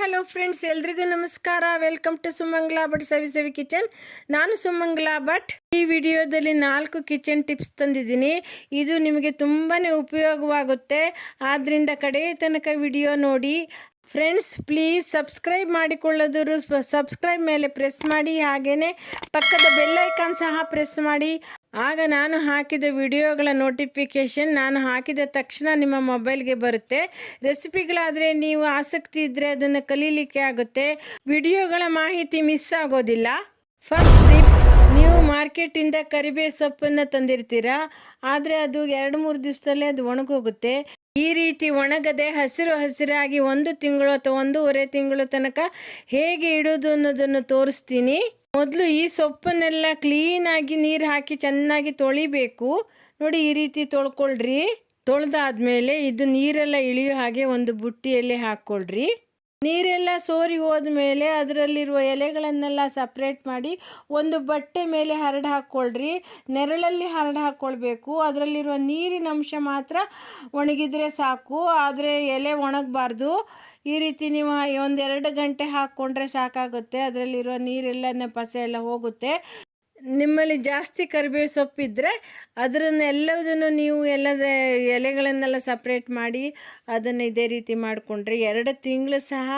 Hello friends, ಎಲ್ರಿಗೂ ನಮಸ್ಕಾರ. Welcome to Sumangla Bhat Savi Savi kitchen. ನಾನು ಸುಮಂಗ್ಲಾ ಭಟ್. ಈ ವಿಡಿಯೋದಲ್ಲಿ ನಾಲ್ಕು ಕಿಚನ್ ಟಿಪ್ಸ್ ತಂದಿದ್ದೀನಿ. ಇದು ನಿಮಗೆ ತುಂಬಾ ಉಪಯೋಗವಾಗುತ್ತೆ. ಆದ್ದರಿಂದ ಕಡೆಯ ತನಕ ವಿಡಿಯೋ ನೋಡಿ. ಫ್ರೆಂಡ್ಸ್ ಪ್ಲೀಸ್ ಸಬ್ಸ್ಕ್ರೈಬ್ ಮಾಡಿಕೊಳ್ಳೋದ್ರು ಸಬ್ಸ್ಕ್ರೈಬ್ ಮೇಲೆ ಪ್ರೆಸ್ ಮಾಡಿ. ಹಾಗೆಯೇ ಪಕ್ಕದ ಬೆಲ್ಲೈಕಾನ್ ಸಹ ಪ್ರೆಸ್ ಮಾಡಿ. ಆಗ ನಾನು ಹಾಕಿದ ವಿಡಿಯೋಗಳ ನೋಟಿಫಿಕೇಷನ್ ನಾನು ಹಾಕಿದ ತಕ್ಷಣ ನಿಮ್ಮ ಮೊಬೈಲ್ಗೆ ಬರುತ್ತೆ. ರೆಸಿಪಿಗಳಾದರೆ ನೀವು ಆಸಕ್ತಿ ಇದ್ದರೆ ಅದನ್ನು ಕಲೀಲಿಕ್ಕೆ ಆಗುತ್ತೆ. ವಿಡಿಯೋಗಳ ಮಾಹಿತಿ ಮಿಸ್ ಆಗೋದಿಲ್ಲ. ಫಸ್ಟ್ ಟಿಪ್ ನೀವು ಮಾರ್ಕೆಟಿಂದ ಕರಿಬೇ ಸೊಪ್ಪನ್ನು ತಂದಿರ್ತೀರಾ? ಆದರೆ ಅದು ಎರಡು ಮೂರು ದಿವಸದಲ್ಲೇ ಅದು ಒಣಗೋಗುತ್ತೆ. ಈ ರೀತಿ ಒಣಗದೆ ಹಸಿರು ಹಸಿರಾಗಿ ಒಂದು ತಿಂಗಳು ಅಥವಾ ಒಂದೂವರೆ ತಿಂಗಳು ತನಕ ಹೇಗೆ ಇಡೋದು ಅನ್ನೋದನ್ನು ತೋರಿಸ್ತೀನಿ. ಮೊದಲು ಈ ಸೊಪ್ಪನ್ನೆಲ್ಲ ಕ್ಲೀನಾಗಿ ನೀರು ಹಾಕಿ ಚೆನ್ನಾಗಿ ತೊಳಿಬೇಕು. ನೋಡಿ ಈ ರೀತಿ ತೊಳ್ಕೊಳ್ರಿ. ತೊಳೆದಾದ್ಮೇಲೆ ಇದು ನೀರೆಲ್ಲ ಇಳಿಯೋ ಹಾಗೆ ಒಂದು ಬುಟ್ಟಿಯಲ್ಲಿ ಹಾಕ್ಕೊಳ್ರಿ ನೀರೆಲ್ಲ ಸೋರಿ ಹೋದ್ಮೇಲೆ ಅದರಲ್ಲಿರುವ ಎಲೆಗಳನ್ನೆಲ್ಲ ಸಪ್ರೇಟ್ ಮಾಡಿ ಒಂದು ಬಟ್ಟೆ ಮೇಲೆ ಹರಡು ಹಾಕ್ಕೊಳ್ರಿ ನೆರಳಲ್ಲಿ ಹರಡು ಹಾಕ್ಕೊಳ್ಬೇಕು ಅದರಲ್ಲಿರುವ ನೀರಿನ ಅಂಶ ಮಾತ್ರ ಒಣಗಿದರೆ ಸಾಕು. ಆದರೆ ಎಲೆ ಒಣಗಬಾರ್ದು. ಈ ರೀತಿ ನೀವು ಒಂದೆರಡು ಗಂಟೆ ಹಾಕ್ಕೊಂಡ್ರೆ ಸಾಕಾಗುತ್ತೆ. ಅದರಲ್ಲಿರುವ ನೀರೆಲ್ಲ ಪಸೆ ಎಲ್ಲ ಹೋಗುತ್ತೆ. ನಿಮ್ಮಲ್ಲಿ ಜಾಸ್ತಿ ಕರಿಬೇವು ಸೊಪ್ಪಿದ್ದರೆ ಅದರನ್ನೆಲ್ಲದನ್ನು ನೀವು ಎಲ್ಲ ಎಲೆಗಳನ್ನೆಲ್ಲ ಸಪ್ರೇಟ್ ಮಾಡಿ ಅದನ್ನು ಇದೇ ರೀತಿ ಮಾಡಿಕೊಂಡ್ರೆ ಎರಡು ತಿಂಗಳು ಸಹ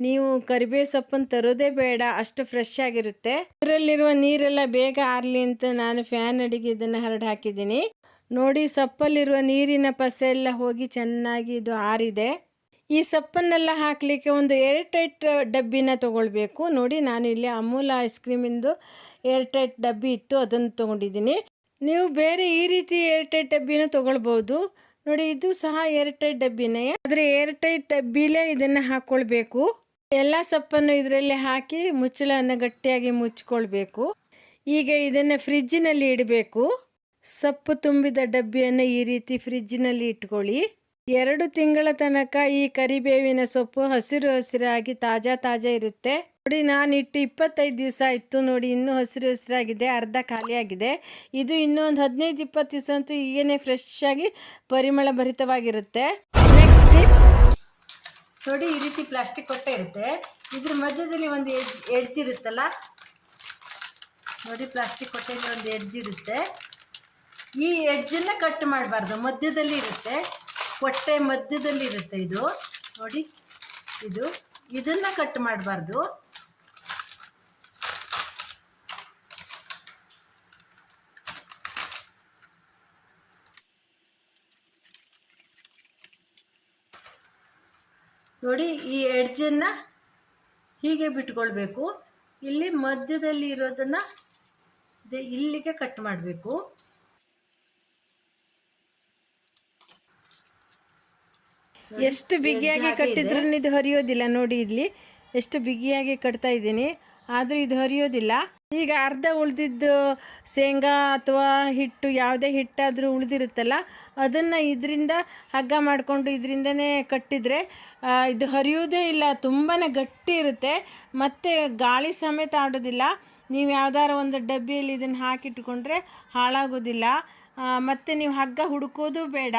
ನೀವು ಕರಿಬೇವು ಸೊಪ್ಪನ್ನು ತರೋದೇ ಬೇಡ, ಅಷ್ಟು ಫ್ರೆಶ್ ಆಗಿರುತ್ತೆ. ಇದರಲ್ಲಿರುವ ನೀರೆಲ್ಲ ಬೇಗ ಆರಲಿ ಅಂತ ನಾನು ಫ್ಯಾನ್ ಅಡಿಗೆ ಇದನ್ನು ಹರಡು ಹಾಕಿದ್ದೀನಿ. ನೋಡಿ ಸೊಪ್ಪಲ್ಲಿರುವ ನೀರಿನ ಪಸೆ ಎಲ್ಲ ಹೋಗಿ ಚೆನ್ನಾಗಿ ಇದು ಆರಿದೆ. ಈ ಸೊಪ್ಪನ್ನೆಲ್ಲ ಹಾಕಲಿಕ್ಕೆ ಒಂದು ಏರ್ಟೈಟ್ ಡಬ್ಬಿನ ತೊಗೊಳ್ಬೇಕು. ನೋಡಿ, ನಾನು ಇಲ್ಲಿ ಅಮೂಲ ಐಸ್ ಕ್ರೀಮಿಂದು ಏರ್ಟೈಟ್ ಡಬ್ಬಿ ಇತ್ತು, ಅದನ್ನು ತೊಗೊಂಡಿದ್ದೀನಿ. ನೀವು ಬೇರೆ ಈ ರೀತಿ ಏರ್ಟೈಟ್ ಡಬ್ಬಿನ ತೊಗೊಳ್ಬೋದು. ನೋಡಿ, ಇದು ಸಹ ಏರ್ಟೈಟ್ ಡಬ್ಬಿನೇ. ಆದರೆ ಏರ್ಟೈಟ್ ಡಬ್ಬಿಲೇ ಇದನ್ನು ಹಾಕ್ಕೊಳ್ಬೇಕು ಎಲ್ಲ ಸೊಪ್ಪನ್ನು ಇದರಲ್ಲಿ ಹಾಕಿ ಮುಚ್ಚಳನ್ನು ಗಟ್ಟಿಯಾಗಿ ಮುಚ್ಕೊಳ್ಬೇಕು. ಈಗ ಇದನ್ನು ಫ್ರಿಜ್ಜಿನಲ್ಲಿ ಇಡಬೇಕು. ಸೊಪ್ಪು ತುಂಬಿದ ಡಬ್ಬಿಯನ್ನು ಈ ರೀತಿ ಫ್ರಿಜ್ಜಿನಲ್ಲಿ ಇಟ್ಕೊಳ್ಳಿ. ಎರಡು ತಿಂಗಳ ತನಕ ಈ ಕರಿಬೇವಿನ ಸೊಪ್ಪು ಹಸಿರು ಹಸಿರಾಗಿ ತಾಜಾ ತಾಜಾ ಇರುತ್ತೆ. ನೋಡಿ, ನಾನು ಇಟ್ಟು ಇಪ್ಪತ್ತೈದು ದಿವಸ ಇತ್ತು ನೋಡಿ, ಇನ್ನೂ ಹಸಿರು ಹಸಿರಾಗಿದೆ, ಅರ್ಧ ಖಾಲಿಯಾಗಿದೆ. ಇದು ಇನ್ನೂ ಒಂದು ಹದಿನೈದು, ಇಪ್ಪತ್ತು ದಿವಸ ಅಂತೂ ಈಗೇನೆ ಫ್ರೆಶ್ ಆಗಿ ಪರಿಮಳ ಭರಿತವಾಗಿರುತ್ತೆ. ನೆಕ್ಸ್ಟ್ ನೋಡಿ, ಈ ರೀತಿ ಪ್ಲಾಸ್ಟಿಕ್ ಕೊಟ್ಟೆ ಇರುತ್ತೆ. ಇದ್ರ ಮಧ್ಯದಲ್ಲಿ ಒಂದು ಎಡ್ ಎಡ್ಜ್ ಇರುತ್ತಲ್ಲ? ನೋಡಿ ಪ್ಲಾಸ್ಟಿಕ್ ಕೊಟ್ಟೆಯಲ್ಲಿ ಒಂದು ಎಡ್ಜ್ ಇರುತ್ತೆ. ಈ ಎಡ್ಜನ್ನು ಕಟ್ ಮಾಡಬಾರ್ದು, ಮಧ್ಯದಲ್ಲಿ ಇರುತ್ತೆ. ಹೊಟ್ಟೆ ಮಧ್ಯದಲ್ಲಿ ಇರುತ್ತೆ ಇದು. ನೋಡಿ, ಇದು. ಇದನ್ನು ಕಟ್ ಮಾಡಬಾರ್ದು. ನೋಡಿ, ಈ ಎಡ್ಜನ್ನು ಹೀಗೆ ಬಿಟ್ಕೊಳ್ಬೇಕು. ಇಲ್ಲಿ ಮಧ್ಯದಲ್ಲಿ ಇರೋದನ್ನು ಇಲ್ಲಿಗೆ ಕಟ್ ಮಾಡಬೇಕು. ಎಷ್ಟು ಬಿಗಿಯಾಗಿ ಕಟ್ಟಿದ್ರೂ ಇದು ಹರಿಯೋದಿಲ್ಲ. ನೋಡಿ ಇಲ್ಲಿ ಎಷ್ಟು ಬಿಗಿಯಾಗಿ ಕಟ್ತಾ ಇದ್ದೀನಿ. ಆದರೂ ಇದು ಹರಿಯೋದಿಲ್ಲ. ಈಗ ಅರ್ಧ ಉಳಿದಿದ್ದು ಶೇಂಗಾ ಅಥವಾ ಹಿಟ್ಟು ಯಾವುದೇ ಹಿಟ್ಟಾದರೂ ಉಳಿದಿರುತ್ತಲ್ಲ ಅದನ್ನು ಇದರಿಂದ ಹಗ್ಗ ಮಾಡಿಕೊಂಡು ಇದರಿಂದನೇ ಕಟ್ಟಿದರೆ ಇದು ಹರಿಯೋದೇ ಇಲ್ಲ. ತುಂಬಾ ಗಟ್ಟಿ ಇರುತ್ತೆ. ಮತ್ತು ಗಾಳಿ ಸಮೇತ ಆಡೋದಿಲ್ಲ. ನೀವು ಯಾವ್ದಾರ ಒಂದು ಡಬ್ಬಿಯಲ್ಲಿ ಇದನ್ನು ಹಾಕಿಟ್ಕೊಂಡ್ರೆ ಹಾಳಾಗೋದಿಲ್ಲ. ಮತ್ತು ನೀವು ಹಗ್ಗ ಹುಡುಕೋದು ಬೇಡ.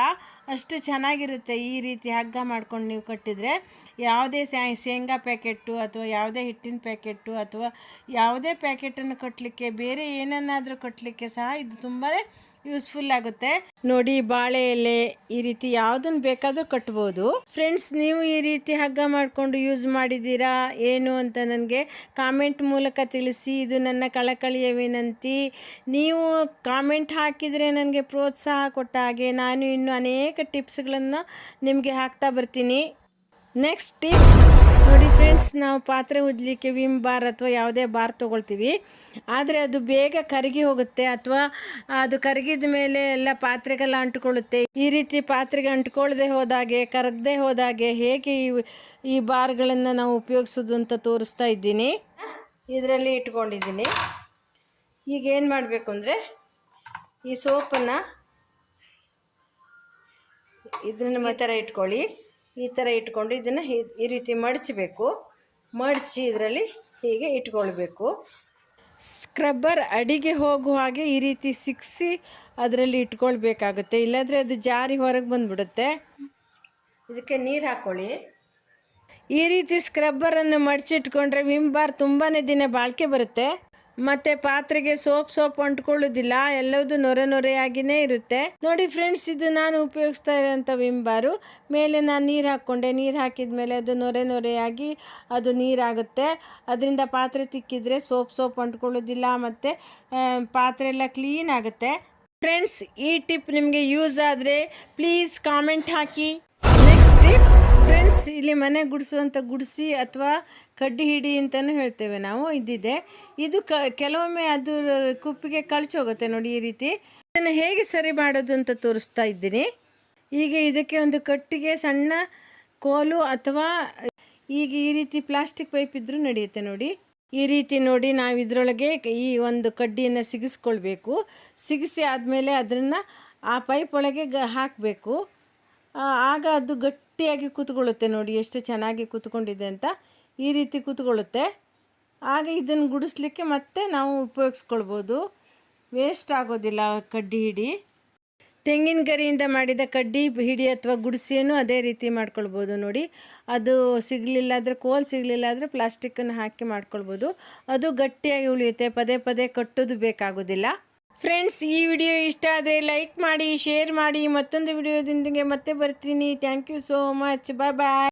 ಅಷ್ಟು ಚೆನ್ನಾಗಿರುತ್ತೆ ಈ ರೀತಿ ಹಗ್ಗ ಮಾಡ್ಕೊಂಡು ನೀವು ಕಟ್ಟಿದರೆ. ಯಾವುದೇ ಶೇಂಗಾ ಪ್ಯಾಕೆಟ್ಟು ಅಥವಾ ಯಾವುದೇ ಹಿಟ್ಟಿನ ಪ್ಯಾಕೆಟ್ಟು ಅಥವಾ ಯಾವುದೇ ಪ್ಯಾಕೆಟನ್ನು ಕಟ್ಟಲಿಕ್ಕೆ, ಬೇರೆ ಏನನ್ನಾದರೂ ಕಟ್ಟಲಿಕ್ಕೆ ಸಹ ಇದು ತುಂಬಾ ಯೂಸ್ಫುಲ್ ಆಗುತ್ತೆ. ನೋಡಿ, ಬಾಳೆ ಎಲೆ ಈ ರೀತಿ ಯಾವುದನ್ನು ಬೇಕಾದರೂ ಕಟ್ಬೋದು. ಫ್ರೆಂಡ್ಸ್, ನೀವು ಈ ರೀತಿ ಹಗ್ಗ ಮಾಡಿಕೊಂಡು ಯೂಸ್ ಮಾಡಿದ್ದೀರಾ, ಏನು ಅಂತ ನನಗೆ ಕಾಮೆಂಟ್ ಮೂಲಕ ತಿಳಿಸಿ. ಇದು ನನ್ನ ಕಳಕಳಿಯ ವಿನಂತಿ. ನೀವು ಕಾಮೆಂಟ್ ಹಾಕಿದರೆ ನನಗೆ ಪ್ರೋತ್ಸಾಹ ಕೊಟ್ಟ ಹಾಗೆ ನಾನು ಇನ್ನು ಅನೇಕ ಟಿಪ್ಸ್ಗಳನ್ನು ನಿಮಗೆ ಹಾಕ್ತಾ ಬರ್ತೀನಿ. ನೆಕ್ಸ್ಟ್ ಟಿಪ್ಸ್ ನೋಡಿ ಫ್ರೆಂಡ್ಸ್ ನಾವು ಪಾತ್ರೆ ಉಜ್ಜಲಿಕ್ಕೆ ವಿಮ್ ಬಾರ್ ಅಥವಾ ಯಾವುದೇ ಬಾರ್ ತೊಗೊಳ್ತೀವಿ. ಆದರೆ ಅದು ಬೇಗ ಕರಗಿ ಹೋಗುತ್ತೆ ಅಥವಾ ಅದು ಕರಗಿದ ಮೇಲೆ ಎಲ್ಲ ಪಾತ್ರೆಗೆಲ್ಲ ಅಂಟ್ಕೊಳ್ಳುತ್ತೆ. ಈ ರೀತಿ ಪಾತ್ರೆಗೆ ಅಂಟ್ಕೊಳ್ಳದೆ ಹೋದಾಗೆ, ಕರಗದೆ ಹೋದಾಗೆ ಹೇಗೆ ಈ ಈ ಬಾರ್ಗಳನ್ನು ನಾವು ಉಪಯೋಗಿಸೋದು ಅಂತ ತೋರಿಸ್ತಾ ಇದ್ದೀನಿ. ಇದರಲ್ಲಿ ಇಟ್ಕೊಂಡಿದ್ದೀನಿ. ಈಗ ಏನು ಮಾಡಬೇಕು ಅಂದರೆ ಈ ಸೋಪನ್ನು ಇದನ್ನು ಈ ಥರ ಇಟ್ಕೊಳ್ಳಿ. ಈ ಥರ ಇಟ್ಕೊಂಡು ಇದನ್ನು ಈ ರೀತಿ ಮಡಚಬೇಕು. ಮಡಚಿ ಇದರಲ್ಲಿ ಹೀಗೆ ಇಟ್ಕೊಳ್ಬೇಕು. ಸ್ಕ್ರಬ್ಬರ್ ಅಡಿಗೆ ಹೋಗುವ ಹಾಗೆ ಈ ರೀತಿ ಸಿಕ್ಸಿ ಅದರಲ್ಲಿ ಇಟ್ಕೊಳ್ಬೇಕಾಗುತ್ತೆ. ಇಲ್ಲಾಂದರೆ ಅದು ಜಾರಿ ಹೊರಗೆ ಬಂದುಬಿಡುತ್ತೆ. ಇದಕ್ಕೆ ನೀರು ಹಾಕ್ಕೊಳ್ಳಿ ಈ ರೀತಿ ಸ್ಕ್ರಬ್ಬರನ್ನು ಮಡಚಿಟ್ಕೊಂಡ್ರೆ ವಿಮ್ ಬಾರ್ ತುಂಬಾ ದಿನ ಬಾಳಿಕೆ ಬರುತ್ತೆ. ಮತ್ತು ಪಾತ್ರೆಗೆ ಸೋಪ್ ಸೋಪ್ ಅಂಟ್ಕೊಳ್ಳೋದಿಲ್ಲ, ಎಲ್ಲವೂ ನೊರೆ ನೊರೆಯಾಗಿಯೇ ಇರುತ್ತೆ. ನೋಡಿ ಫ್ರೆಂಡ್ಸ್ ಇದು ನಾನು ಉಪಯೋಗಿಸ್ತಾ ಇರೋಂಥ ವಿಮ್ ಬಾರು ಮೇಲೆ ನಾನು ನೀರು ಹಾಕ್ಕೊಂಡೆ. ನೀರು ಹಾಕಿದ ಮೇಲೆ ಅದು ನೊರೆ ನೊರೆಯಾಗಿ ಅದು ನೀರಾಗುತ್ತೆ. ಅದರಿಂದ ಪಾತ್ರೆ ತಿಕ್ಕಿದ್ರೆ ಸೋಪ್ ಸೋಪ್ ಅಂಟ್ಕೊಳ್ಳೋದಿಲ್ಲ ಮತ್ತು ಪಾತ್ರೆ ಎಲ್ಲ ಕ್ಲೀನ್ ಆಗುತ್ತೆ. ಫ್ರೆಂಡ್ಸ್ ಈ ಟಿಪ್ ನಿಮಗೆ ಯೂಸ್ ಆದರೆ ಪ್ಲೀಸ್ ಕಾಮೆಂಟ್ ಹಾಕಿ. ನೆಕ್ಸ್ಟ್ ಟಿಪ್ ಇಲ್ಲಿ ಮನೆ ಗುಡಿಸುವಂಥ ಗುಡಿಸಿ ಅಥವಾ ಕಡ್ಡಿ ಹಿಡಿ ಅಂತಲೂ ಹೇಳ್ತೇವೆ ನಾವು, ಇದಿದೆ. ಇದು ಕ, ಕೆಲವೊಮ್ಮೆ ಅದು ಕುಪ್ಪಿಗೆ ಕಳ್ಚೋಗುತ್ತೆ ನೋಡಿ ಈ ರೀತಿ. ಇದನ್ನು ಹೇಗೆ ಸರಿ ಮಾಡೋದು ಅಂತ ತೋರಿಸ್ತಾ ಇದ್ದೀನಿ. ಈಗ ಇದಕ್ಕೆ ಒಂದು ಕಟ್ಟಿಗೆ, ಸಣ್ಣ ಕೋಲು ಅಥವಾ ಈಗ ಈ ರೀತಿ ಪ್ಲಾಸ್ಟಿಕ್ ಪೈಪ್ ಇದ್ದರೂ ನಡೆಯುತ್ತೆ ನೋಡಿ. ಈ ರೀತಿ ನೋಡಿ ನಾವು ಇದರೊಳಗೆ ಈ ಒಂದು ಕಡ್ಡಿಯನ್ನು ಸಿಗಿಸ್ಕೊಳ್ಬೇಕು. ಸಿಗಿಸಿ ಆದಮೇಲೆ ಅದನ್ನು ಆ ಪೈಪ್ ಒಳಗೆ ಹಾಕಬೇಕು. ಆಗ ಅದು ಗಟ್ಟಿಯಾಗಿ ಕೂತ್ಕೊಳ್ಳುತ್ತೆ ನೋಡಿ, ಎಷ್ಟು ಚೆನ್ನಾಗಿ ಕೂತ್ಕೊಂಡಿದೆ ಅಂತ ಈ ರೀತಿ ಕೂತ್ಕೊಳ್ಳುತ್ತೆ. ಹಾಗೆ ಇದನ್ನು ಗುಡಿಸ್ಲಿಕ್ಕೆ ಮತ್ತೆ ನಾವು ಉಪಯೋಗಿಸ್ಕೊಳ್ಬೋದು. ವೇಸ್ಟ್ ಆಗೋದಿಲ್ಲ ಕಡ್ಡಿ ಹಿಡಿ. ತೆಂಗಿನ ಗರಿಯಿಂದ ಮಾಡಿದ ಕಡ್ಡಿ ಹಿಡಿ ಅಥವಾ ಗುಡಿಸಿಯನ್ನು ಅದೇ ರೀತಿ ಮಾಡ್ಕೊಳ್ಬೋದು ನೋಡಿ. ಅದು ಸಿಗಲಿಲ್ಲ ಅಂದರೆ ಕೋಲ್ ಸಿಗಲಿಲ್ಲ ಅಂದರೆ ಪ್ಲಾಸ್ಟಿಕ್ಕನ್ನು ಹಾಕಿ ಮಾಡ್ಕೊಳ್ಬೋದು. ಅದು ಗಟ್ಟಿಯಾಗಿ ಉಳಿಯುತ್ತೆ, ಪದೇ ಪದೇ ಕಟ್ಟೋದು ಬೇಕಾಗೋದಿಲ್ಲ. ಫ್ರೆಂಡ್ಸ್ ಈ ವಿಡಿಯೋ ಇಷ್ಟ ಆದರೆ ಲೈಕ್ ಮಾಡಿ ಶೇರ್ ಮಾಡಿ, ಮತ್ತೊಂದು ವಿಡಿಯೋದೊಂದಿಗೆ ಮತ್ತೆ ಬರ್ತೀನಿ. Thank you so much bye bye